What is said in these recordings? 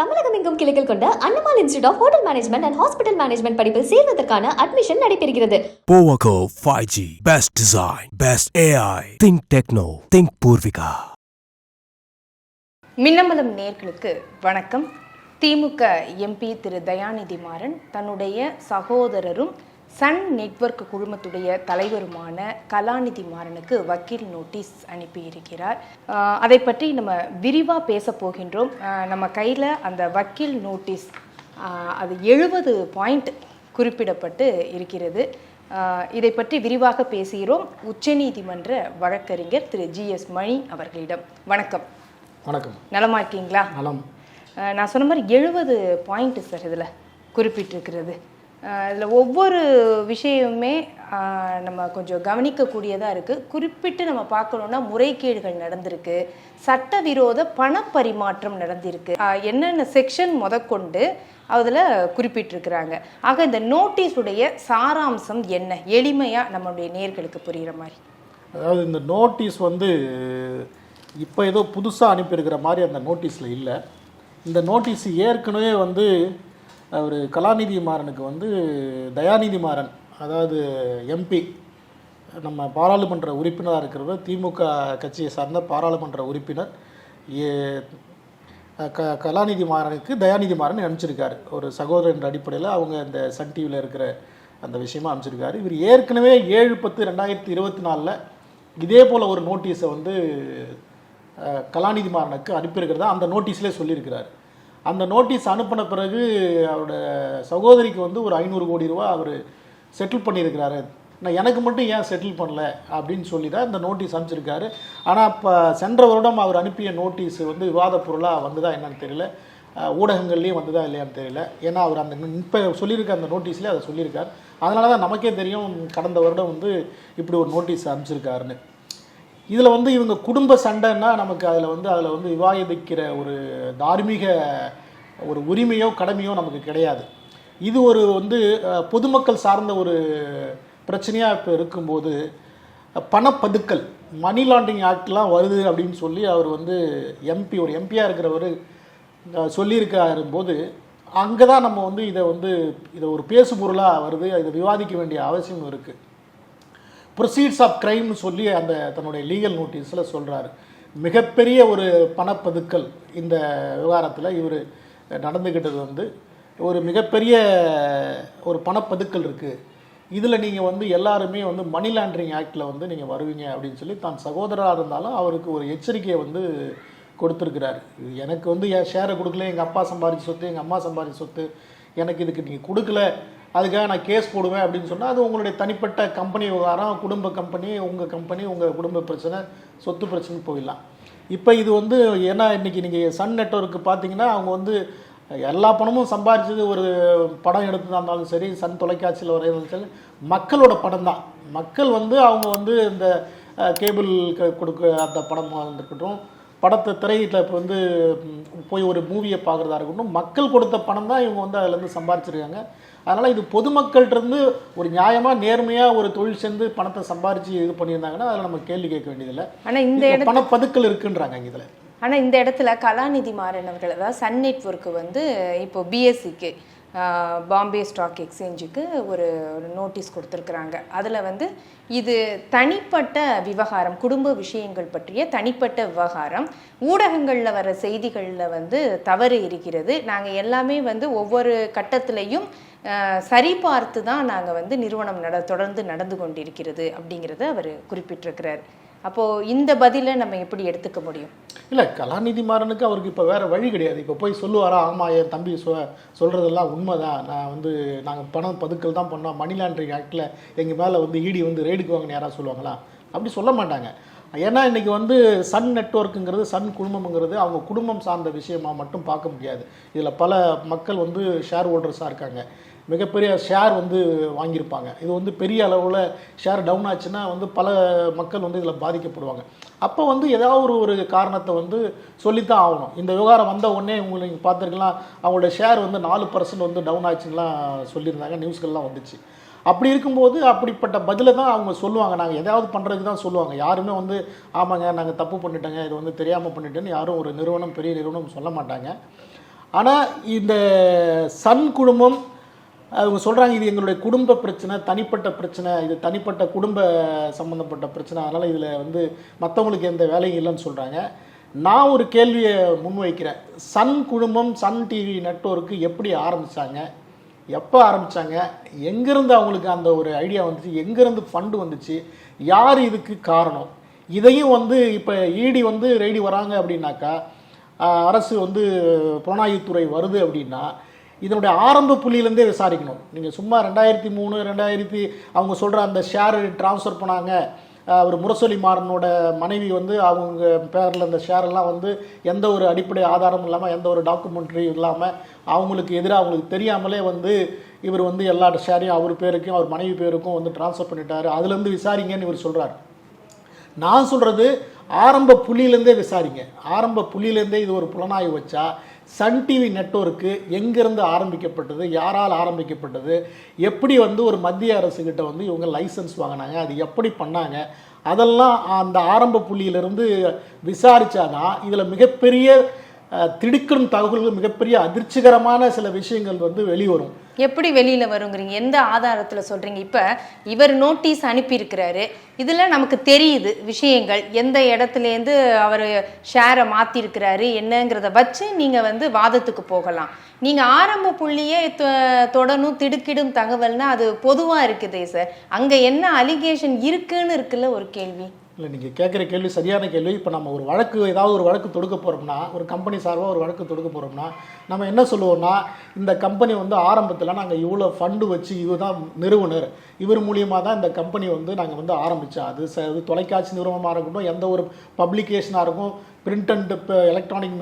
தமிழகம் எங்கும் கிளைகள் கொண்ட Annamal institute of hotel management and hospital management படிப்பில் சேர்வதற்கான அட்மிஷன் நடைபெறுகிறது Powaco 5G. Best design. Best AI. Think Techno. Think Purvika. Minnambalam நேர்களுக்கு வணக்கம் திமுக எம்பி திரு தயாநிதி மாறன் தன்னுடைய சகோதரரும் சன் நெட்வொர்க் குழுமத்துடைய தலைவருமான கலாநிதி மாறனுக்கு வக்கீல் நோட்டீஸ் அனுப்பியிருக்கிறார். அதை பற்றி நம்ம விரிவாக பேச போகின்றோம். நம்ம கையில் அந்த வக்கீல் நோட்டீஸ் அது எழுபது பாயிண்ட் குறிப்பிடப்பட்டு இருக்கிறது. இதை பற்றி விரிவாக பேசுகிறோம் உச்சநீதிமன்ற வழக்கறிஞர் திரு ஜி எஸ் மணி அவர்களிடம். வணக்கம். வணக்கம். நலமா இருக்கீங்களா? நலம். நான் சொன்ன மாதிரி எழுபது பாயிண்ட் சார் இதில் குறிப்பிட்டிருக்கிறது. இதில் ஒவ்வொரு விஷயமுமே நம்ம கொஞ்சம் கவனிக்கக்கூடியதாக இருக்குது குறிப்பிட்டு நம்ம பார்க்கணுன்னா முறைகேடுகள் நடந்திருக்கு. சட்டவிரோத பணப்பரிமாற்றம் நடந்திருக்கு. என்னென்ன செக்ஷன் முதற்கொண்டு அதில் குறிப்பிட்டிருக்கிறாங்க. ஆக இந்த நோட்டீஸுடைய சாராம்சம் என்ன? எளிமையாக நம்மளுடைய நேர்களுக்கு புரிகிற மாதிரி. அதாவது இந்த நோட்டீஸ் வந்து இப்போ ஏதோ புதுசாக அனுப்பியிருக்கிற மாதிரி அந்த நோட்டீஸில் இல்லை. இந்த நோட்டீஸ் ஏற்கனவே வந்து அவர் கலாநிதி மாறனுக்கு வந்து தயாநிதி மாறன் அதாவது எம்பி நம்ம பாராளுமன்ற உறுப்பினராக இருக்கிறவர் திமுக கட்சியை சார்ந்த பாராளுமன்ற உறுப்பினர். ஏ- க கலாநிதி மாறனுக்கு தயாநிதி மாறன் அனுப்பிச்சிருக்காரு. ஒரு சகோதரன் அடிப்படையில் அவங்க இந்த சன் டிவியில் இருக்கிற அந்த விஷயமா அனுப்பிச்சிருக்காரு. இவர் ஏற்கனவே ஏழு பத்து ரெண்டாயிரத்தி இருபத்தி நாலில் இதே போல் ஒரு நோட்டீஸை வந்து கலாநிதி மாறனுக்கு அனுப்பியிருக்கிறதா அந்த நோட்டீஸ்லேயே சொல்லியிருக்கிறார். அந்த நோட்டீஸ் அனுப்பின பிறகு அவரோட சகோதரிக்கு வந்து ஒரு ஐநூறு கோடி ரூபா அவர் செட்டில் பண்ணியிருக்கிறாரு. நான் எனக்கு மட்டும் ஏன் செட்டில் பண்ணல அப்படின்னு சொல்லி தான் இந்த நோட்டீஸ் அனுப்பிச்சிருக்காரு. ஆனால் இப்போ சென்ற வருடம் அவர் அனுப்பிய நோட்டீஸ் வந்து விவாத பொருளாக வந்ததா என்னன்னு தெரியல. ஊடகங்கள்லேயும் வந்ததா இல்லையான்னு தெரியல. ஏன்னா அவர் அந்த இப்போ சொல்லியிருக்க அந்த நோட்டீஸ்லேயே அதை சொல்லியிருக்கார். அதனால தான் நமக்கே தெரியும் கடந்த வருடம் வந்து இப்படி ஒரு நோட்டீஸ் அனுப்பிச்சிருக்காருன்னு. இதில் வந்து இவங்க குடும்ப சண்டைன்னா நமக்கு அதில் வந்து அதில் வந்து விவாதிக்கிற ஒரு தார்மீக ஒரு உரிமையோ கடமையோ நமக்கு கிடையாது. இது ஒரு வந்து பொதுமக்கள் சார்ந்த ஒரு பிரச்சனையாக இப்போ இருக்கும்போது பணப்பதுக்கல் மணி லாண்டரிங் ஆக்ட்லாம் வருது அப்படின்னு சொல்லி அவர் வந்து எம்பி ஒரு எம்பியாக இருக்கிறவர் சொல்லியிருக்காரும்போது அங்கே தான் நம்ம வந்து இதை வந்து இதை ஒரு பேசு பொருளாக வருது இதை விவாதிக்க வேண்டிய அவசியம் இருக்குது ப்ரொசீட்ஸ் ஆஃப் க்ரைம்னு சொல்லி அந்த தன்னுடைய லீகல் நோட்டீஸில் சொல்கிறாரு மிகப்பெரிய ஒரு பணப்பதுக்கல் இந்த விவகாரத்தில் இவர் நடந்துக்கிட்டது வந்து ஒரு மிகப்பெரிய ஒரு பணப்பதுக்கல் இருக்குது இதில் நீங்கள் வந்து எல்லாருமே வந்து மணி லாண்ட்ரிங் ஆக்டில் வந்து நீங்கள் வருவீங்க அப்படின்னு சொல்லி தான் சகோதரராக இருந்தாலும் அவருக்கு ஒரு எச்சரிக்கையை வந்து கொடுத்துருக்கிறாரு. எனக்கு வந்து என் ஷேரை கொடுக்கல எங்கள் அப்பா சம்பாதிச்ச சொத்து எங்கள் அம்மா சம்பாதிச்ச சொத்து எனக்கு இதுக்கு நீங்கள் கொடுக்கல அதுக்காக நான் கேஸ் போடுவேன் அப்படின்னு சொன்னால் அது உங்களுடைய தனிப்பட்ட கம்பெனி விவகாரம் குடும்ப கம்பெனி உங்கள் கம்பெனி உங்கள் குடும்ப பிரச்சனை சொத்து பிரச்சனை போயிடலாம். இப்போ இது வந்து ஏன்னா இன்றைக்கி நீங்கள் சன் நெட்வொர்க்கு பார்த்தீங்கன்னா அவங்க வந்து எல்லா பணமும் சம்பாதிச்சது ஒரு படம் எடுத்ததாக இருந்தாலும் சரி சன் தொலைக்காட்சியில் வரையும் சரி மக்களோட படம் தான். மக்கள் வந்து அவங்க வந்து இந்த கேபிள் கொடுக்க அந்த படமாக இருக்கட்டும் படத்தை திரையில் இப்போ வந்து போய் ஒரு மூவியை பார்க்குறதா இருக்கட்டும் மக்கள் கொடுத்த பணம் தான் இவங்க வந்து அதுலேருந்து சம்பாரிச்சிருக்காங்க. அதனால் இது பொதுமக்கள்கிட்டருந்து ஒரு நியாயமாக நேர்மையாக ஒரு தொழில் சேர்ந்து பணத்தை சம்பாரித்து இது பண்ணியிருந்தாங்கன்னா அதில் நம்ம கேள்வி கேட்க வேண்டியதில்லை. ஆனால் இந்த பணப்பதுக்கல் இருக்குன்றாங்க இதில். ஆனால் இந்த இடத்துல கலாநிதி மாறன் அவர்கள் அதாவது சன் நெட்வொர்க்கு வந்து இப்போ பிஎஸ்சிக்கு பாம்பே ஸ்டாக் எக்ஸ்சேஞ்சுக்கு ஒரு ஒரு நோட்டீஸ் கொடுத்துருக்குறாங்க. அதில் வந்து இது தனிப்பட்ட விவகாரம் குடும்ப விஷயங்கள் பற்றிய தனிப்பட்ட விவகாரம். ஊடகங்களில் வர செய்திகளில் வந்து தவறு இருக்கிறது. நாங்கள் எல்லாமே வந்து ஒவ்வொரு கட்டத்திலையும் சரிபார்த்து தான் நாங்கள் வந்து நிறுவனம் நட தொடர்ந்து நடந்து கொண்டிருக்கிறது அப்படிங்கிறத அவர் குறிப்பிட்டிருக்கிறார். அப்போது இந்த பதிலை நம்ம எப்படி எடுத்துக்க முடியும்? இல்லை கலாநிதி மாறனுக்கு அவருக்கு இப்போ வேறு வழி கிடையாது. இப்போ போய் சொல்லுவாரா ஆமாம் என் தம்பி சொ சொல்கிறதெல்லாம் உண்மைதான். நான் வந்து நாங்கள் பணம் பதுக்கல் தான் பண்ணோம். மணி லாண்டரிங் ஆக்டில் எங்கள் மேலே வந்து இடி வந்து ரெய்டுக்கு வாங்கின யாராவது சொல்லுவாங்களா? அப்படி சொல்ல மாட்டாங்க. ஏன்னா இன்றைக்கி வந்து சன் நெட்வொர்க்குங்கிறது சன் குடும்பம்ங்கிறது அவங்க குடும்பம் சார்ந்த விஷயமாக மட்டும் பார்க்க முடியாது. இதில் பல மக்கள் வந்து ஷேர் ஹோல்டர்ஸாக இருக்காங்க. மிகப்பெரிய ஷேர் வந்து வாங்கியிருப்பாங்க. இது வந்து பெரிய அளவில் ஷேர் டவுன் ஆச்சுன்னா வந்து பல மக்கள் வந்து இதில் பாதிக்கப்படுவாங்க. அப்போ வந்து ஏதாவது ஒரு ஒரு காரணத்தை வந்து சொல்லித்தான் ஆகணும். இந்த விவகாரம் வந்த உடனே உங்களுக்கு நீங்கள் பார்த்துருக்கலாம் அவங்களோட ஷேர் வந்து நாலு பர்சன்ட் வந்து டவுன் ஆச்சுன்னுலாம் சொல்லியிருந்தாங்க. நியூஸ்கள்லாம் வந்துச்சு. அப்படி இருக்கும்போது அப்படிப்பட்ட பதிலை தான் அவங்க சொல்லுவாங்க. நாங்கள் எதாவது பண்ணுறதுக்கு தான் சொல்லுவாங்க. யாருமே வந்து ஆமாங்க நாங்கள் தப்பு பண்ணிட்டோங்க. இது வந்து தெரியாமல் பண்ணிட்டேன்னு யாரும் ஒரு நிறுவனம் பெரிய நிறுவனம் சொல்ல மாட்டாங்க. ஆனால் இந்த சன் குடும்பம் அவங்க சொல்கிறாங்க இது எங்களுடைய குடும்ப பிரச்சனை தனிப்பட்ட பிரச்சனை இது தனிப்பட்ட குடும்ப சம்மந்தப்பட்ட பிரச்சனை. அதனால் இதில் வந்து மற்றவங்களுக்கு எந்த வேலையும் இல்லைன்னு சொல்கிறாங்க நான் ஒரு கேள்வியை முன்வைக்கிறேன். சன் குடும்பம் சன் டிவி நெட்வொர்க்கு எப்படி ஆரம்பித்தாங்க எப்போ ஆரம்பித்தாங்க எங்கேருந்து அவங்களுக்கு அந்த ஒரு ஐடியா வந்துச்சு? எங்கேருந்து ஃபண்டு வந்துச்சு? யார் இதுக்கு காரணம்? இதையும் வந்து இப்போ இடி வந்து ரெய்டி வராங்க அப்படின்னாக்கா அரசு வந்து புலனாய்வுத்துறை வருது அப்படின்னா இதனுடைய ஆரம்ப புள்ளியிலேருந்தே விசாரிக்கணும். நீங்கள் சும்மா ரெண்டாயிரத்தி மூணு ரெண்டாயிரத்தி அவங்க சொல்கிற அந்த ஷேர் ட்ரான்ஸ்ஃபர் பண்ணாங்க. அவர் முரசொலி மாறனோட மனைவி வந்து அவங்க பேரில் அந்த ஷேர் வந்து எந்த ஒரு அடிப்படை ஆதாரமும் இல்லாமல் எந்த ஒரு டாக்குமெண்ட்ரி இல்லாமல் அவங்களுக்கு எதிராக அவங்களுக்கு தெரியாமலே வந்து இவர் வந்து எல்லா ஷேரையும் அவர் பேருக்கும் அவர் மனைவி பேருக்கும் வந்து ட்ரான்ஸ்ஃபர் பண்ணிட்டாரு. அதுலேருந்து விசாரிங்கன்னு இவர் சொல்கிறார் நான் சொல்கிறது ஆரம்ப புள்ளியிலேருந்தே விசாரிங்க. ஆரம்ப புள்ளியிலேருந்தே இது ஒரு புலனாய்வு வச்சா சன் டிவி நெட்வொர்க்கு எங்கேருந்து ஆரம்பிக்கப்பட்டது யாரால் ஆரம்பிக்கப்பட்டது எப்படி வந்து ஒரு மத்திய அரசுக்கிட்ட வந்து இவங்க லைசன்ஸ் வாங்கினாங்க அது எப்படி பண்ணாங்க அதெல்லாம் அந்த ஆரம்ப புள்ளியிலிருந்து விசாரித்தாதான் இதில் மிகப்பெரிய திடுக்கிடும் தகவல்கள் மிகப்பெரிய அதிர்ச்சிகரமான சில விஷயங்கள் வந்து வெளிவரும். எப்படி வெளியில வருங்கிறீங்க? எந்த ஆதாரத்துல சொல்றீங்க? இப்ப இவர் நோட்டீஸ் அனுப்பியிருக்கிறாரு. இதுல நமக்கு தெரியுது விஷயங்கள். எந்த இடத்துல இருந்து அவர் ஷேரை மாத்திருக்கிறாரு என்னங்கிறத வச்சு நீங்க வந்து வாதத்துக்கு போகலாம். நீங்க ஆரம்ப புள்ளியே தொ- தொடணும் திடுக்கிடும் தகவல்னா அது பொதுவா இருக்குதே சார் அங்க என்ன அலிகேஷன் இருக்குன்னு இருக்குல்ல ஒரு கேள்வி. இல்லை நீங்கள் கேட்குற கேள்வி சரியான கேள்வி. இப்போ நம்ம ஒரு வழக்கு ஏதாவது ஒரு வழக்கு தொடுக்க போகிறோம்னா ஒரு கம்பெனி சார்பாக ஒரு வழக்கு தொடுக்க போகிறோம்னா நம்ம என்ன சொல்லுவோம்னா இந்த கம்பெனி வந்து ஆரம்பத்தில் நாங்கள் இவ்வளோ ஃபண்டு வச்சு இவர் தான் நிறுவனர். இவர் மூலியமாக தான் இந்த கம்பெனி வந்து நாங்கள் வந்து ஆரம்பித்தோம் அது ச அது தொலைக்காட்சி நிறுவனமாக இருக்கட்டும் எந்த ஒரு பப்ளிகேஷனாக இருக்கும் பிரிண்ட் அண்ட் இப்போ எலக்ட்ரானிக்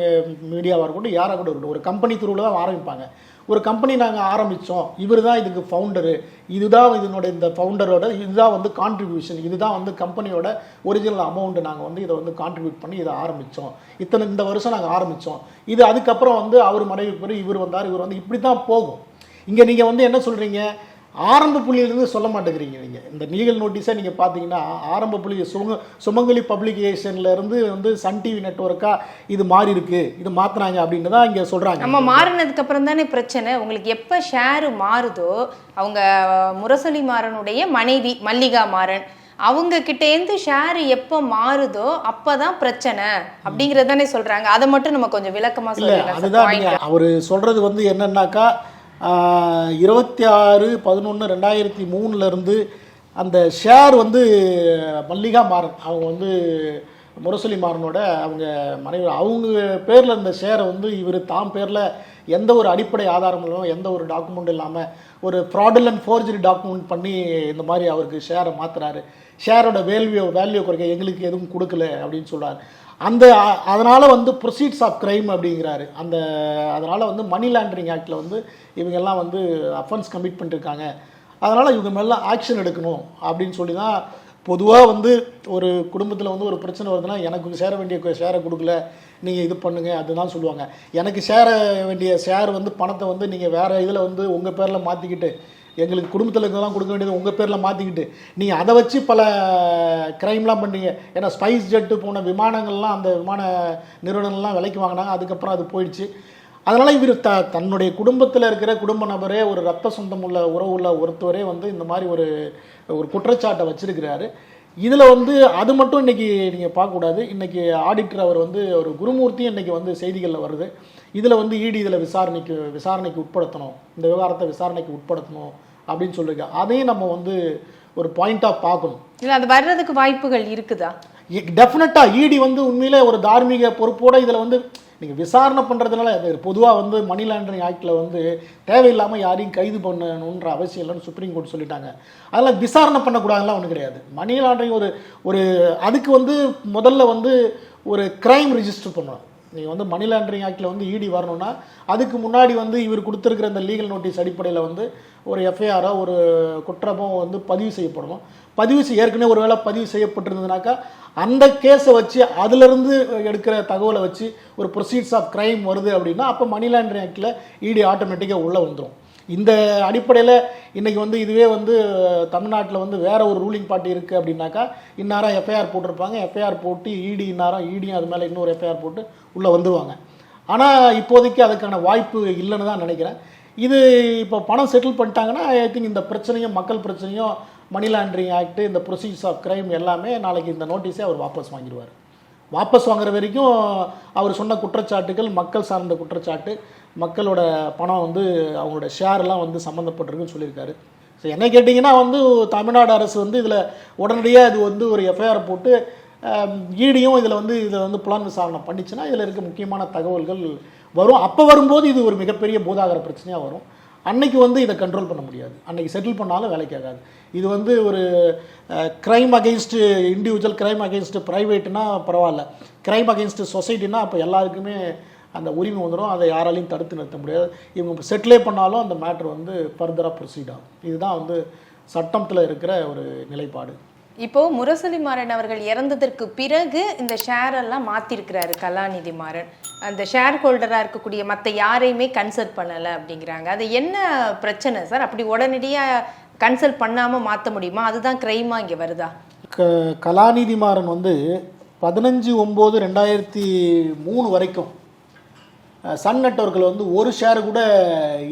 மீடியாவாக இருக்கட்டும் யாராக கூட இருக்கட்டும். ஒரு கம்பெனி துருவில் தான் ஆரம்பிப்பாங்க. ஒரு கம்பெனி நாங்கள் ஆரம்பித்தோம் இவர் தான் இதுக்கு ஃபவுண்டரு இதுதான் இதனுடைய இந்த ஃபவுண்டரோட இதுதான் வந்து கான்ட்ரிபியூஷன் இதுதான் வந்து கம்பெனியோட ஒரிஜினல் அமௌண்ட்டு நாங்கள் வந்து இதை வந்து கான்ட்ரிபியூட் பண்ணி இதை ஆரம்பித்தோம் இத்தனை இந்த வருஷம் நாங்கள் ஆரம்பித்தோம் இது அதுக்கப்புறம் வந்து அவர் மனைவி பிறகு இவர் வந்தார். இவர் வந்து இப்படி தான் போகும். இங்கே நீங்கள் வந்து என்ன சொல்கிறீங்க ஆரம்ப புள்ளியிலிருந்து சொல்ல மாட்டேங்கிறீங்க நீங்கள் இந்த லீகல் நோட்டீஸை நீங்கள் பார்த்தீங்கன்னா ஆரம்ப புள்ளி சுமங்க சுமங்கலி பப்ளிகேஷன்ல இருந்து வந்து சன் டிவி நெட்ஒர்க்காக இது மாறி இருக்கு இது மாத்துனாங்க அப்படின்னு தான் இங்கே சொல்கிறாங்க நம்ம மாறினதுக்கு அப்புறம் தானே பிரச்சனை. உங்களுக்கு எப்ப ஷேர் மாறுதோ அவங்க முரசொலி மாறனுடைய மனைவி மல்லிகா மாறன் அவங்க கிட்டேருந்து ஷேர் எப்போ மாறுதோ அப்பதான் பிரச்சனை அப்படிங்கறது தானே சொல்றாங்க. அதை மட்டும் நம்ம கொஞ்சம் விளக்கமா சொல்லிடலாம் அதுதான் அவர் சொல்கிறது வந்து என்னன்னாக்கா இருபத்தி ஆறு பதினொன்று ரெண்டாயிரத்தி மூணுலேருந்து அந்த ஷேர் வந்து மல்லிகா மாறன் அவங்க வந்து முரசொலி மாறனோட அவங்க மனைவி அவங்க பேரில் இருந்த ஷேரை வந்து இவர் தாம் பேரில் எந்த ஒரு அடிப்படை ஆதாரம் இல்லாமல் எந்த ஒரு டாக்குமெண்ட் இல்லாமல் ஒரு ஃப்ராடுலன் ஃபோர்ஜரி டாக்குமெண்ட் பண்ணி இந்த மாதிரி அவருக்கு ஷேரை மாற்றுறாரு ஷேரோட வேல்வியோ வேல்யூ குறைக்க எங்களுக்கு எதுவும் கொடுக்கல அப்படின்னு சொல்கிறார் அந்த அதனால் வந்து ப்ரொசீட்ஸ் ஆஃப் கிரைம் அப்படிங்கிறாரு. அந்த அதனால் வந்து மணி லாண்டரிங் ஆக்டில் வந்து இவங்கெல்லாம் வந்து அஃபென்ஸ் கமிட் பண்ணிருக்காங்க. அதனால் இவங்க மேலே ஆக்ஷன் எடுக்கணும் அப்படின்னு சொல்லி தான் பொதுவாக வந்து ஒரு குடும்பத்தில் வந்து ஒரு பிரச்சனை வருதுன்னா எனக்கு சேர வேண்டிய ஷேரை கொடுக்கல நீங்கள் இது பண்ணுங்க அதுதான் சொல்லுவாங்க. எனக்கு சேர வேண்டிய ஷேர் வந்து பணத்தை வந்து நீங்கள் வேறு இதில் வந்து உங்கள் பேரில் மாற்றிக்கிட்டு எங்களுக்கு குடும்பத்தில் இருந்தெல்லாம் கொடுக்க வேண்டியது உங்கள் பேரில் மாற்றிக்கிட்டு நீங்கள் அதை வச்சு பல க்ரைம்லாம் பண்ணீங்க. ஏன்னா ஸ்பைஸ் ஜெட்டு போன விமானங்கள்லாம் அந்த விமான நிறுவனங்கள்லாம் விலைக்கு வாங்கினாங்க. அதுக்கப்புறம் அது போயிடுச்சு. அதனால் இவர் த தன்னுடைய குடும்பத்தில் இருக்கிற குடும்ப நபரே ஒரு ரத்த சொந்தம் உள்ள உறவு உள்ள ஒருத்தவரே வந்து இந்த மாதிரி ஒரு ஒரு குற்றச்சாட்டை வச்சுருக்கிறாரு. இதில் வந்து அது மட்டும் இன்றைக்கி நீங்கள் பார்க்கக்கூடாது. இன்றைக்கி ஆடிட்டர் அவர் வந்து ஒரு குருமூர்த்தி இன்னைக்கு வந்து செய்திகளில் வருது. இதில் வந்து இடி இதில் விசாரணைக்கு விசாரணைக்கு உட்படுத்தணும். இந்த விவகாரத்தை விசாரணைக்கு உட்படுத்தணும். அப்படின்னு சொல்லியிருக்காங்க அதையும் நம்ம வந்து ஒரு பாயிண்ட்டாக பார்க்கணும். இல்ல அது வர்றதுக்கு வாய்ப்புகள் இருக்குதா? டெஃபினட்டாக இடி வந்து உண்மையிலே ஒரு தார்மீக பொறுப்போட இதில் வந்து நீங்கள் விசாரணை பண்ணுறதுனால பொதுவாக வந்து மணி லாண்டரிங் ஆக்டில் வந்து தேவையில்லாமல் யாரையும் கைது பண்ணணுன்ற அவசியம் இல்லைன்னு சுப்ரீம் கோர்ட் சொல்லிட்டாங்க. அதெல்லாம் விசாரணை பண்ணக்கூடாதுலாம் ஒன்றும் கிடையாது. மணி லாண்டரிங் ஒரு ஒரு அதுக்கு வந்து முதல்ல வந்து ஒரு கிரைம் ரிஜிஸ்டர் பண்ணணும். நீங்கள் வந்து மணி லாண்டரிங் ஆக்டில் வந்து இடி வரணும்னா அதுக்கு முன்னாடி வந்து இவர் கொடுத்துருக்கிற அந்த லீகல் நோட்டீஸ் அடிப்படையில் வந்து ஒரு எஃப்ஐஆரோ ஒரு குற்றமோ வந்து பதிவு செய்யப்படணும். பதிவு செய்ய ஏற்கனவே ஒரு வேளை பதிவு செய்யப்பட்டிருந்ததுனாக்கா அந்த கேஸை வச்சு அதிலிருந்து எடுக்கிற தகவலை வச்சு ஒரு ப்ரொசீட்ஸ் ஆஃப் க்ரைம் வருது அப்படின்னா அப்போ மணி லாண்டரிங் ஆக்டில் இடி ஆட்டோமேட்டிக்காக உள்ளே வந்துடும் இந்த அடிப்படையில் இன்றைக்கி வந்து இதுவே வந்து தமிழ்நாட்டில் வந்து வேற ஒரு ரூலிங் பார்ட்டி இருக்குது அப்படின்னாக்கா இந்நேரம் எஃப்ஐஆர் போட்டிருப்பாங்க. எஃப்ஐஆர் போட்டு இடி இந்நேரம் இடியும் அது மேலே இன்னொரு எஃப்ஐஆர் போட்டு உள்ளே வந்துடுவாங்க ஆனால் இப்போதைக்கு அதுக்கான வாய்ப்பு இல்லைன்னு தான் நினைக்கிறேன். இது இப்போ பணம் செட்டில் பண்ணிட்டாங்கன்னா ஐ திங்க் இந்த பிரச்சனையும் மக்கள் பிரச்சனையும் மணி லாண்டரிங் ஆக்ட் இந்த ப்ரொசீஜர்ஸ் ஆஃப் கிரைம் எல்லாமே நாளைக்கு இந்த நோட்டீஸே அவர் வாபஸ் வாங்கிடுவார். வாபஸ் வாங்குற வரைக்கும் அவர் சொன்ன குற்றச்சாட்டுகள் மக்கள் சார்ந்த குற்றச்சாட்டு மக்களோட பணம் வந்து அவங்களோட ஷேர்லாம் வந்து சம்மந்தப்பட்டிருக்குன்னு சொல்லியிருக்காரு. ஸோ என்ன கேட்டிங்கன்னா வந்து தமிழ்நாடு அரசு வந்து இதில் உடனடியாக இது வந்து ஒரு எஃப்ஐஆர் போட்டு ஈடியும் இதில் வந்து இதில் வந்து புலன் விசாரணை பண்ணிச்சுன்னா இதில் இருக்க முக்கியமான தகவல்கள் வரும். அப்போ வரும்போது இது ஒரு மிகப்பெரிய பூதாகர பிரச்சனையாக வரும். அன்னைக்கு வந்து இதை கண்ட்ரோல் பண்ண முடியாது. அன்னைக்கு செட்டில் பண்ணாலும் வேலைக்கு ஆகாது. இது வந்து ஒரு crime against individual crime against ப்ரைவேட்னா பரவாயில்ல. க்ரைம் அகெயின்ஸ்ட் சொசைட்டினா அப்போ எல்லாருக்குமே அந்த உரிமை வந்துடும் அதை யாராலையும் தடுத்து நிறுத்த முடியாது. இவங்க செட்டிலே பண்ணாலும் அந்த மேட்ரு வந்து ஃபர்தராக ப்ரொசீட் ஆகும். இதுதான் வந்து சட்டத்தில் இருக்கிற ஒரு நிலைப்பாடு. இப்போ முரசொலி மாறன் அவர்கள் இறந்ததற்கு பிறகு இந்த ஷேர் எல்லாம் மாத்திருக்கிறாரு கலாநிதி மாறன். அந்த ஷேர் ஹோல்டரா இருக்கக்கூடிய மற்ற யாரையுமே கன்சல்ட் பண்ணல அப்படிங்கிறாங்க. அது என்ன பிரச்சனை சார்? அப்படி உடனடியா கன்சல்ட் பண்ணாம மாற்ற முடியுமா? அதுதான் கிரைமா இங்க வருதா? க கலாநிதி மாறன் வந்து பதினஞ்சு ஒம்பது ரெண்டாயிரத்தி மூணு வரைக்கும் சன் நெட்ஒர்க்கில் வந்து ஒரு ஷேர் கூட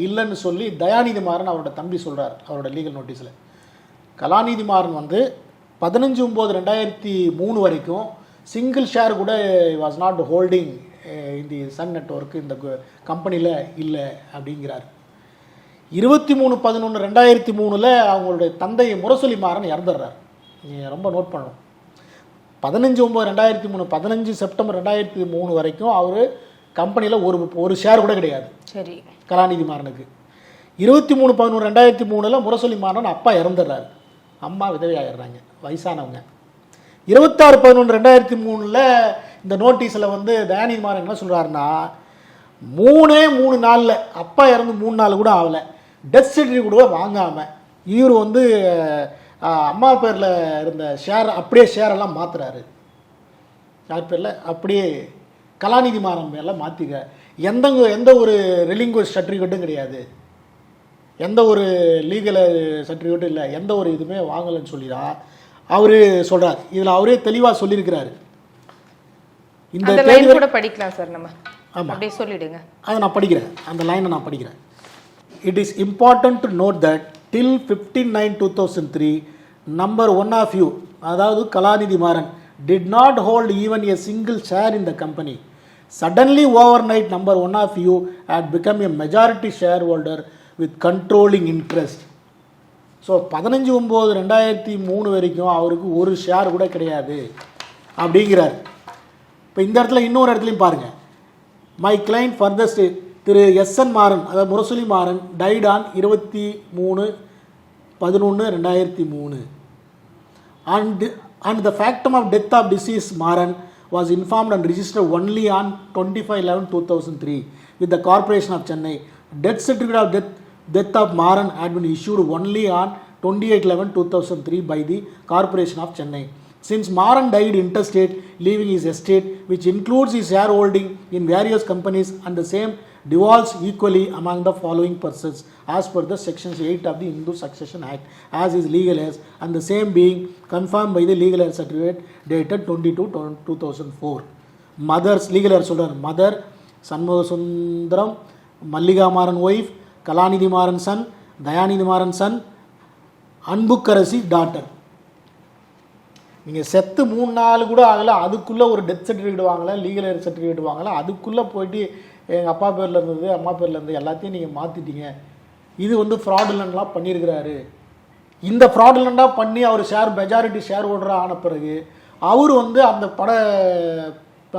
இல்லைன்னு சொல்லி தயாநிதி மாறன் அவரோட தம்பி சொல்கிறார் அவரோட லீகல் நோட்டீஸில் கலாநிதி மாறன் வந்து பதினஞ்சு ஒம்பது ரெண்டாயிரத்தி மூணு வரைக்கும் சிங்கிள் ஷேர் கூட வாஸ் நாட் ஹோல்டிங் இந்த சன் நெட்வொர்க் இந்த கம்பெனியில் இல்லை அப்படிங்கிறார். இருபத்தி மூணு பதினொன்று ரெண்டாயிரத்தி மூணில் அவங்களுடைய தந்தை முரசொலி மாறன் இறந்துடுறார். நீங்கள் ரொம்ப நோட் பண்ணணும். பதினஞ்சு ஒம்பது ரெண்டாயிரத்தி மூணு பதினஞ்சு செப்டம்பர் ரெண்டாயிரத்தி மூணு வரைக்கும் அவர் கம்பெனியில் ஒரு ஒரு ஷேர் கூட கிடையாது. சரி. கலாநிதி மாறனுக்கு இருபத்தி மூணு பதினொன்று ரெண்டாயிரத்தி மூணில் முரசொலி மாறன் அப்பா இறந்துடுறாரு. அம்மா விதவையாயிடுறாங்க. வயசானவங்க. இருபத்தாறு பதினொன்று ரெண்டாயிரத்தி மூணில் இந்த நோட்டீஸில் வந்து தயாநிதி என்ன சொல்கிறாருன்னா மூணே மூணு நாளில் அப்பா இறந்து மூணு நாள் கூட ஆகலை. டெத் சர்டிஃபிகேட் கூட வாங்காமல் இவர் வந்து அம்மா பேரில் இருந்த ஷேர் அப்படியே ஷேரெல்லாம் மாற்றுறாரு யார் பேரில்? அப்படியே கலாநிதி மாறன் பேரில் மாற்றிக்க எந்த எந்த ஒரு ரிலிங்கு சர்டிஃபிகேட்டும் கிடையாது. எந்த ஒரு லீகல் சர்டிஃபிகேட்டும் இல்லை. எந்த ஒரு இதுவுமே வாங்கலைன்னு சொல்லி தான் அவர் சொல்கிறார் இதில் அவரே தெளிவாக சொல்லியிருக்கிறாரு. இந்த லைன் கூட படிக்கலாம் சார் நம்ம. ஆமா. அப்படியே சொல்லிடுங்க. அதை நான் படிக்கிறேன். அந்த லைனை நான் படிக்கிறேன். It is important to note that till fifteen nine two thousand three number one of you அதாவது Kalanidhi Maran did not hold even a single share in the company suddenly overnight number one of you had become a majority shareholder with controlling interest so பதினஞ்சு ஒம்பது ரெண்டாயிரத்தி மூணு வரைக்கும் அவருக்கு ஒரு share கூட கிடையாது. அப்படிங்கிறார். இப்போ இந்த இடத்துல இன்னொரு இடத்துலையும் பாருங்கள் my client first Thiru S N Maran அதாவது முரசொலி மாறன் டைட் ஆன் இருபத்தி மூணு பதினொன்று ரெண்டாயிரத்தி மூணு. And and the factum of death of deceased Maran was deceased Maran was informed and registered only on 25 11 2003 with the Corporation of Chennai. Death certificate of death, death of Maran had been issued only on 28 11 2003 by the Corporation of Chennai. Since Maran died intestate, leaving his estate, which includes his shareholding in various companies, and the same devolves equally among the following persons as per the sections 8 of the Hindu Succession Act as is legal heirs and the same being confirmed by the legal heir certificate dated 22 2004 mothers legal heir சொல்றார் mother Shanmuga Sundaram Mallika Maran wife Kalanithi Maran son Dayanidhi Maran son Anbukkarasi daughter. நீங்கள் செத்து மூணு நாள் கூட ஆகலை அதுக்குள்ளே ஒரு death certificate வாங்கலை லீகல் ஏர் சர்டிஃபிகேட் வாங்கலை அதுக்குள்ளே போயிட்டு எங்கள் அப்பா பேரில் இருந்தது அம்மா பேரில் இருந்தது எல்லாத்தையும் நீங்கள் மாற்றிட்டீங்க இது வந்து ஃப்ராடுலண்ட்லாம் பண்ணியிருக்கிறாரு இந்த ஃப்ராடுலண்டாக பண்ணி அவர் ஷேர் மெஜாரிட்டி ஷேர் ஹோல்டராக ஆன பிறகு அவர் வந்து அந்த பட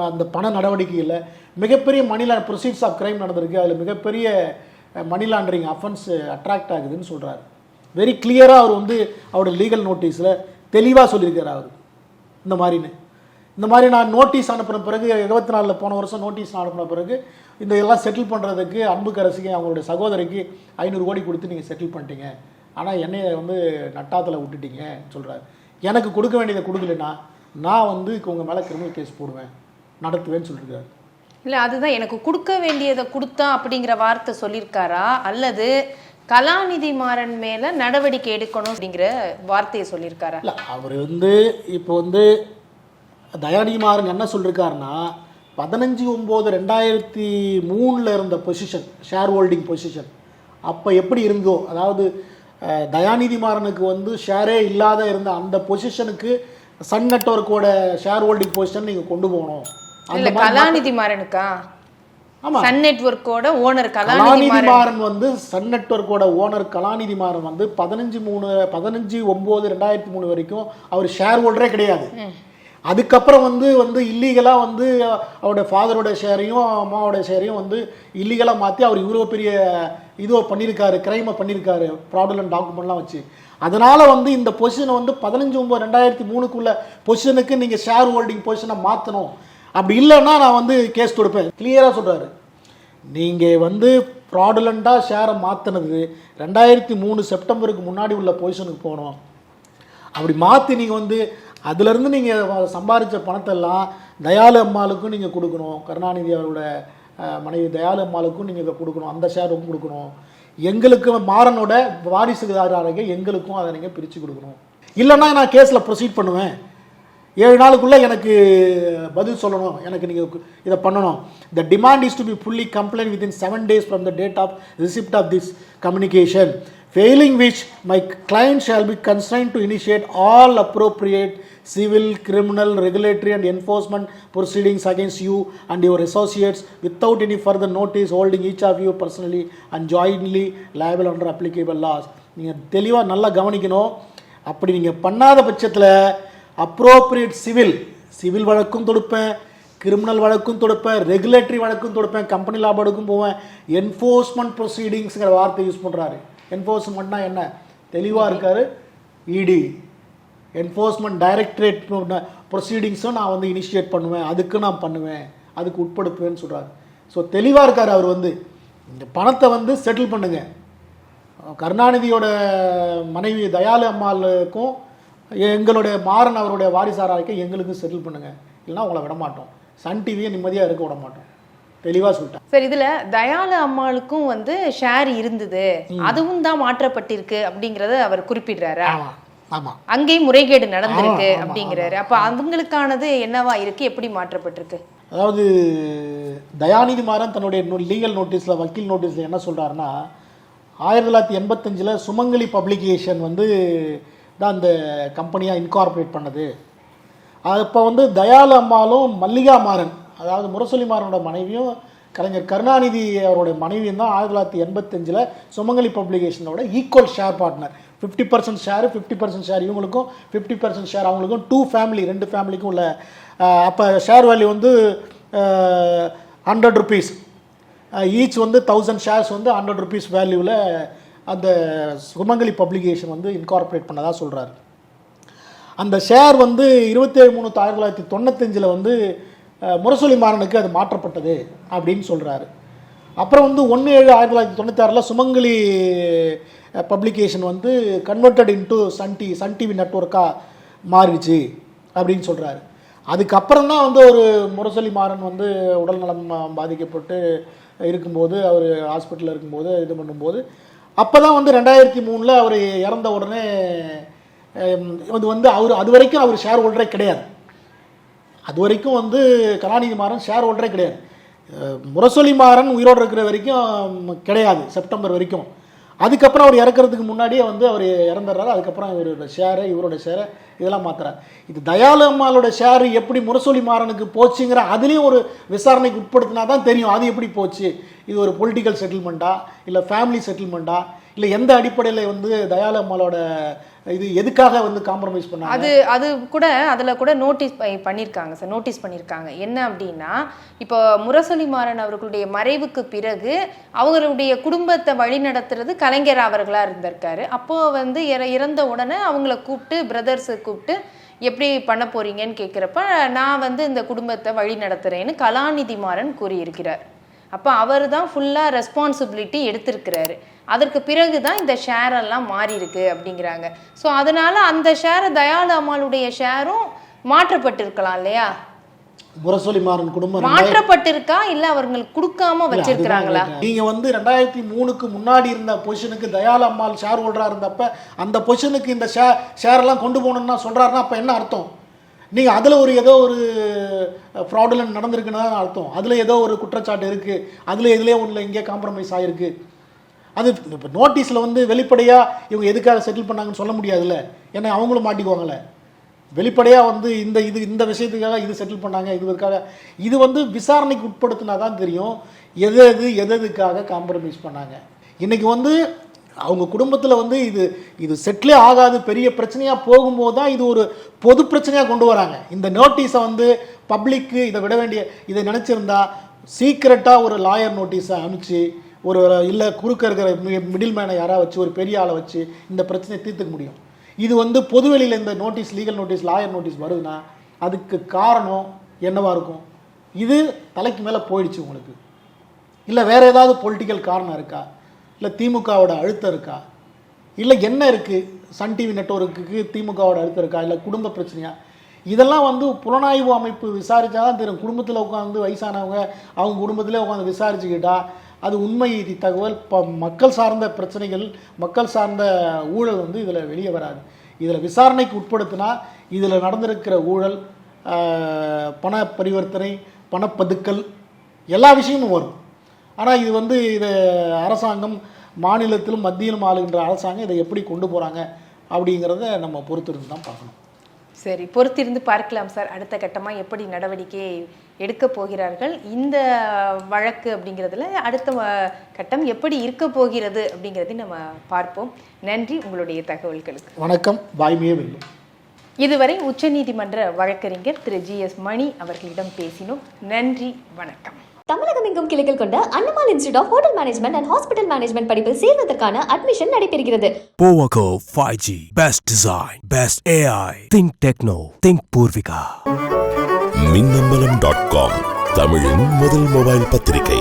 அந்த பண நடவடிக்கையில் மிகப்பெரிய மணி ப்ரொசீட்ஸ் ஆஃப் கிரைம் நடந்திருக்கு. அதில் மிகப்பெரிய மணி லாண்டரிங் அஃபென்ஸ் அட்ராக்ட் ஆகுதுன்னு சொல்கிறாரு வெரி கிளியராக அவர் வந்து அவரோட லீகல் நோட்டீஸில் தெளிவாக சொல்லியிருக்கார் அவர். இந்த மாதிரின்னு. இந்த மாதிரி நான் நோட்டீஸ் அனுப்பின பிறகு இருபத்தி நாலில் போன வருஷம் நோட்டீஸ் அனுப்பின பிறகு இந்த எல்லாம் செட்டில் பண்ணுறதுக்கு அன்புக்கரசிக்கு அவங்களுடைய சகோதரிக்கு ஐநூறு கோடி கொடுத்து நீங்கள் செட்டில் பண்ணிட்டீங்க. ஆனால் என்னை வந்து நட்டாத்தில் விட்டுட்டீங்க சொல்கிறார் எனக்கு கொடுக்க வேண்டியதை கொடுக்கலன்னா நான் வந்து உங்கள் மேலே கிரிமினல் கேஸ் போடுவேன். நடத்துவேன்னு சொல்லியிருக்காரு. இல்லை அதுதான் எனக்கு கொடுக்க வேண்டியதை கொடுத்தா அப்படிங்கிற வார்த்தை சொல்லியிருக்காரா அல்லது கலாநிதி மாறன் மேல நடவடிக்கை எடுக்கணும் அப்படிங்கிற வார்த்தையை சொல்லியிருக்காரா இல்லை அவர் வந்து இப்போ வந்து தயாநிதி மாறன் என்ன சொல்லியிருக்காருன்னா பதினஞ்சு ஒம்பது ரெண்டாயிரத்தி மூணில் இருந்த பொசிஷன் ஷேர் ஹோல்டிங் பொசிஷன் அப்போ எப்படி இருந்தோ அதாவது தயாநிதி மாறனுக்கு வந்து ஷேரே இல்லாத இருந்த அந்த பொசிஷனுக்கு சன் நெட்ஒர்க்கோட ஷேர் ஹோல்டிங் பொசிஷன் நீங்கள் கொண்டு போகணும். இல்ல கலாநிதி மாறனுக்கா? ஆமா. சன் நெட்வொர்க்கோட ஓனர் கலாநிதி மாறன். வந்து சன் நெட்வொர்க்கோட ஓனர் கலாநிதி மாறன் வந்து பதினஞ்சு மூணு பதினஞ்சு ஒம்பது ரெண்டாயிரத்தி மூணு வரைக்கும் அவர் ஷேர் ஹோல்டரே கிடையாது. அதுக்கப்புறம் வந்து வந்து இல்லீகலாக வந்து அவரோட ஃபாதரோட ஷேரையும் அம்மாவோட ஷேரையும் வந்து இல்லீகலாக மாற்றி அவர் இவ்வளோ பெரிய இதுவை பண்ணியிருக்காரு கிரைமை பண்ணியிருக்காரு ப்ராடலன் டாக்குமெண்ட்லாம் வச்சு. அதனால் வந்து இந்த பொசிஷனை வந்து பதினஞ்சு ஒம்பது ரெண்டாயிரத்தி மூணுக்குள்ள பொசிஷனுக்கு நீங்கள் ஷேர் ஹோல்டிங் பொசிஷனை மாற்றணும் அப்படி இல்லைன்னா நான் வந்து கேஸ் கொடுப்பேன். கிளியராக சொல்கிறாரு நீங்கள் வந்து ஃப்ராடுலண்ட்டாக ஷேரை மாற்றினது ரெண்டாயிரத்தி மூணு செப்டம்பருக்கு முன்னாடி உள்ள பொசிஷனுக்கு போகணும். அப்படி மாற்றி நீங்கள் வந்து அதுலேருந்து நீங்கள் சம்பாதிச்ச பணத்தெல்லாம் தயாளு அம்மாளுக்கும் நீங்கள் கொடுக்கணும். கருணாநிதி அவரோட மனைவி தயாலு அம்மாளுக்கும் நீங்கள் கொடுக்கணும். அந்த ஷேரும் கொடுக்கணும். எங்களுக்கு மாறனோட வாரிசுதாரங்க எங்களுக்கும் அதை நீங்கள் பிரித்து கொடுக்கணும். இல்லைன்னா நான் கேஸில் ப்ரொசீட் பண்ணுவேன். ஏழு நாளுக்குள்ளே எனக்கு பதில் சொல்லணும் எனக்கு நீங்கள் இதை பண்ணணும் the demand is to be fully complied within seven days from the date of receipt of this communication failing which my client shall be constrained to initiate all appropriate civil criminal regulatory and enforcement proceedings against you and your associates without any further notice holding each of you personally and jointly liable under applicable laws நீங்கள் தெளிவாக நல்லா கவனிக்கணும் அப்படி நீங்கள் பண்ணாத பட்சத்தில் appropriate civil civil வழக்கும் தொடுப்பேன் criminal வழக்கும் தொடுப்பேன் ரெகுலேட்டரி வழக்கும் தொடுப்பேன் கம்பெனி லா வழக்கும் போவேன். என்ஃபோர்ஸ்மெண்ட் ப்ரொசீடிங்ஸுங்கிற வார்த்தை யூஸ் பண்ணுறாரு என்ஃபோர்ஸ்மெண்ட்னா என்ன? தெளிவாக இருக்காரு இடி என்ஃபோர்ஸ்மெண்ட் டைரக்டரேட் ப்ரொசீடிங்ஸும் நான் வந்து இனிஷியேட் பண்ணுவேன். அதுக்கு நான் பண்ணுவேன். அதுக்கு உட்படுத்துவேன்னு சொல்கிறாரு ஸோ தெளிவாக இருக்கார் அவர் வந்து. இந்த பணத்தை வந்து செட்டில் பண்ணுங்க. கருணாநிதியோட மனைவி தயாளு அம்மாளுக்கும் எங்களுடைய மாறன் அவருடைய வாரிசாராருக்கு எங்களுக்கும் செட்டில் பண்ணுங்க. இல்லைன்னா உங்களை விட மாட்டோம் சன் டிவியை நிம்மதியாக இருக்க விட மாட்டோம் தெளிவாக சொல்லிட்டேன். சரி இதுல தயாளு அம்மாளுக்கும் வந்து ஷேர் இருந்தது. அதுவும் தான் மாற்றப்பட்டிருக்கு அப்படிங்கறத அவர் குறிப்பிடுறாரா? ஆமாம் அங்கேயும் முறைகேடு நடந்திருக்கு அப்படிங்கிறாரு. அப்ப அவங்களுக்கானது என்னவா இருக்கு? எப்படி மாற்றப்பட்டிருக்கு? அதாவது தயாநிதி மாறன் தன்னுடைய லீகல் நோட்டீஸில் வக்கீல் நோட்டீஸில் என்ன சொல்கிறாருன்னா ஆயிரத்தி தொள்ளாயிரத்தி எண்பத்தஞ்சில் சுமங்கலி பப்ளிகேஷன் வந்து தான் அந்த கம்பெனியாக இன்கார்பரேட் பண்ணது. அப்போ வந்து தயாளு அம்மாளும் மல்லிகா மாறன் அதாவது முரசொலி மாறனோட மனைவியும் கலைஞர் கருணாநிதி அவருடைய மனைவியும் தான் ஆயிரத்தி தொள்ளாயிரத்தி எண்பத்தஞ்சில் Sumangali பப்ளிகேஷனோட equal share partner fifty percent share fifty percent share இவங்களுக்கும் ஃபிஃப்டி பர்சன்ட் ஷேர் அவங்களுக்கும் டூ ஃபேமிலி ரெண்டு ஃபேமிலிக்கும் உள்ள அப்போ ஷேர் வேல்யூ வந்து ஹண்ட்ரட் ருபீஸ் ஈச் வந்து தௌசண்ட் ஷேர்ஸ் வந்து ஹண்ட்ரட் ருபீஸ் வேல்யூவில் அந்த சுமங்கலி பப்ளிகேஷன் வந்து இன்கார்பரேட் பண்ணதாக சொல்கிறாரு அந்த ஷேர் வந்து இருபத்தேழு மூணு ஆயிரத்தி தொள்ளாயிரத்தி தொண்ணூத்தஞ்சில் வந்து முரசொலி மாறனுக்கு அது மாற்றப்பட்டது அப்படின்னு சொல்கிறாரு அப்புறம் வந்து ஒன்று ஏழு ஆயிரத்தி தொள்ளாயிரத்தி தொண்ணூத்தாறில் சுமங்கலி பப்ளிகேஷன் வந்து converted into Sun T Sun TV நெட்ஒர்க்காக மாறிடுச்சு அப்படின்னு சொல்கிறாரு அதுக்கப்புறம் தான் வந்து ஒரு முரசொலி மாறன் வந்து உடல்நலம் பாதிக்கப்பட்டு இருக்கும்போது அவர் ஹாஸ்பிட்டலில் இருக்கும்போது இது பண்ணும்போது அப்போ தான் வந்து ரெண்டாயிரத்தி மூணில் அவர் இறந்த உடனே அது வந்து அவர் அது வரைக்கும் அவர் ஷேர் ஹோல்டரே கிடையாது. அது வரைக்கும் வந்து கலாநிதி மாறன் ஷேர் ஹோல்டரே கிடையாது. முரசொலி மாறன் உயிரோடு இருக்கிற வரைக்கும் கிடையாது செப்டம்பர் வரைக்கும். அதுக்கப்புறம் அவர் இறக்குறதுக்கு முன்னாடியே வந்து அவர் இறந்துடுறாரு. அதுக்கப்புறம் இவரோட ஷேரு இவரோட ஷேரை இதெல்லாம் மாத்துறாரு. இது தயாலு அம்மாவோட ஷேர் எப்படி முரசொலி மாறனுக்கு போச்சுங்கிற அதுலேயும் ஒரு விசாரணைக்கு உட்படுத்தினா தான் தெரியும். அது எப்படி போச்சு? இது ஒரு பொலிட்டிக்கல் செட்டில்மெண்ட்டா இல்லை ஃபேமிலி செட்டில்மெண்ட்டா இல்லை எந்த அடிப்படையில் வந்து தயாலு அம்மாவோட இது எதுக்காக வந்து காம்ப்ரமைஸ் பண்ணாங்க? அது அது கூட அதில் கூட நோட்டீஸ் பண்ணியிருக்காங்க சார் நோட்டீஸ் பண்ணியிருக்காங்க என்ன அப்படின்னா இப்போ முரசொலி மாறன் அவர்களுடைய மறைவுக்கு பிறகு அவங்களுடைய குடும்பத்தை வழி நடத்துறது கலைஞர் அவர்களாக இருந்திருக்காரு. அப்போது வந்து இற- இறந்த உடனே அவங்கள கூப்பிட்டு பிரதர்ஸை கூப்பிட்டு எப்படி பண்ண போறீங்கன்னு கேட்குறப்ப நான் வந்து இந்த குடும்பத்தை வழி நடத்துறேன்னு கலாநிதி மாறன் கூறியிருக்கிறார். அப்போ அவர் தான் ஃபுல்லாக ரெஸ்பான்சிபிலிட்டி எடுத்திருக்கிறாரு. அதற்கு பிறகு தான் இந்த ஷேர் எல்லாம் மாறி இருக்கு அப்படிங்கிறாங்க. ஸோ அதனால அந்த ஷேரை தயாளு அம்மாளுடைய ஷேரும் மாற்றப்பட்டிருக்கலாம் இல்லையா? முரசொலி மாறன் குடும்பம் மாற்றப்பட்டிருக்கா? இல்ல அவங்களுக்கு கொடுக்காம வச்சிருக்கிறாங்களா? நீங்க வந்து ரெண்டாயிரத்தி மூணுக்கு முன்னாடி இருந்த பொசிஷனுக்கு தயாளு அம்மாள் ஷேர் ஹோல்டரா இருந்தப்ப அந்த பொசிஷனுக்கு இந்த ஷேர் ஷேர் எல்லாம் கொண்டு போகணும்னா சொல்றாருன்னா அப்ப என்ன அர்த்தம்? நீங்கள் அதில் ஒரு ஏதோ ஒரு ஃப்ராடுலன் நடந்திருக்குன்னு தான் அர்த்தம். அதில் ஏதோ ஒரு குற்றச்சாட்டு இருக்குது அதில் எதுலேயே ஒன்றில் இங்கே காம்ப்ரமைஸ் ஆகிருக்கு அது இப்போ நோட்டீஸில் வந்து வெளிப்படையாக இவங்க எதுக்காக செட்டில் பண்ணாங்கன்னு சொல்ல முடியாதுல்ல. ஏன்னா அவங்களும் மாட்டிக்குவாங்கல்ல. வெளிப்படையாக வந்து இந்த இது இந்த விஷயத்துக்காக இது செட்டில் பண்ணாங்க இதுக்காக இது வந்து விசாரணைக்கு உட்படுத்தினா தான் தெரியும் எது எது எது எதுக்காக காம்ப்ரமைஸ் பண்ணாங்க. இன்றைக்கி வந்து அவங்க குடும்பத்தில் வந்து இது இது செட்டிலே ஆகாது பெரிய பிரச்சனையாக போகும்போது தான் இது ஒரு பொது பிரச்சனையாக கொண்டு வராங்க. இந்த நோட்டீஸை வந்து பப்ளிக்கு இதை விட வேண்டிய இதை நினச்சிருந்தா சீக்கிரட்டாக ஒரு லாயர் நோட்டீஸை அனுப்பிச்சு ஒரு இல்லை குறுக்க இருக்கிற மிடில் மேனை யாராவது வச்சு ஒரு பெரிய ஆளை வச்சு இந்த பிரச்சனையை தீர்த்துக்க முடியும். இது வந்து பொதுவெளியில் இந்த notice legal notice lawyer notice வருதுன்னா அதுக்கு காரணம் என்னவாக இருக்கும்? இது தலைக்கு மேலே போயிடுச்சு உங்களுக்கு. இல்லை வேறு ஏதாவது பொலிட்டிக்கல் காரணம் இருக்கா? இல்லை திமுகவோட அழுத்தம் இருக்கா? இல்லை என்ன இருக்குது சன் டிவி நெட்வொர்க்குக்கு திமுகவோட அழுத்தம் இருக்கா? இல்லை குடும்ப பிரச்சனையா? இதெல்லாம் வந்து புலனாய்வு அமைப்பு விசாரித்தா தான் தெரியும். குடும்பத்தில் உட்காந்து வயசானவங்க அவங்க குடும்பத்திலே உட்காந்து விசாரிச்சுக்கிட்டா அது உண்மை தகவல். இப்போ மக்கள் சார்ந்த பிரச்சனைகள் மக்கள் சார்ந்த ஊழல் வந்து இதில் வெளியே வராது. இதில் விசாரணைக்கு உட்படுத்தினா இதில் நடந்திருக்கிற ஊழல் பண பரிவர்த்தனை பணப்பதுக்கல் எல்லா விஷயமும் வரும். ஆனால் இது வந்து இது அரசாங்கம் மாநிலத்திலும் மத்தியிலும் ஆளுகின்ற அரசாங்கம் இதை எப்படி கொண்டு போகிறாங்க அப்படிங்கிறத நம்ம பொறுத்திருந்து தான் பார்க்கணும். சரி பொறுத்திருந்து பார்க்கலாம் சார். அடுத்த கட்டமாக எப்படி நடவடிக்கை எடுக்க போகிறார்கள்? இந்த வழக்கு அப்படிங்கிறதுல அடுத்த கட்டம் எப்படி இருக்க போகிறது அப்படிங்கிறதையும் நம்ம பார்ப்போம். நன்றி. உங்களுடைய தகவல்களுக்கு. வணக்கம். வாய்மையே வெல்லும் இதுவரை உச்சநீதிமன்ற வழக்கறிஞர் திரு ஜி எஸ் மணி அவர்களிடம் பேசினோம். நன்றி. வணக்கம். தமிழகம் எங்கும் கிளைகள் கொண்ட Annamal institute of hotel management and hospital management படிப்பில் சேர்வதற்கான அட்மிஷன் நடைபெறுகிறது Powaco 5G. Best design. Best AI. Think techno. Think Purvika. Minnambalam dot com தமிழின் முதல் மொபைல் பத்திரிகை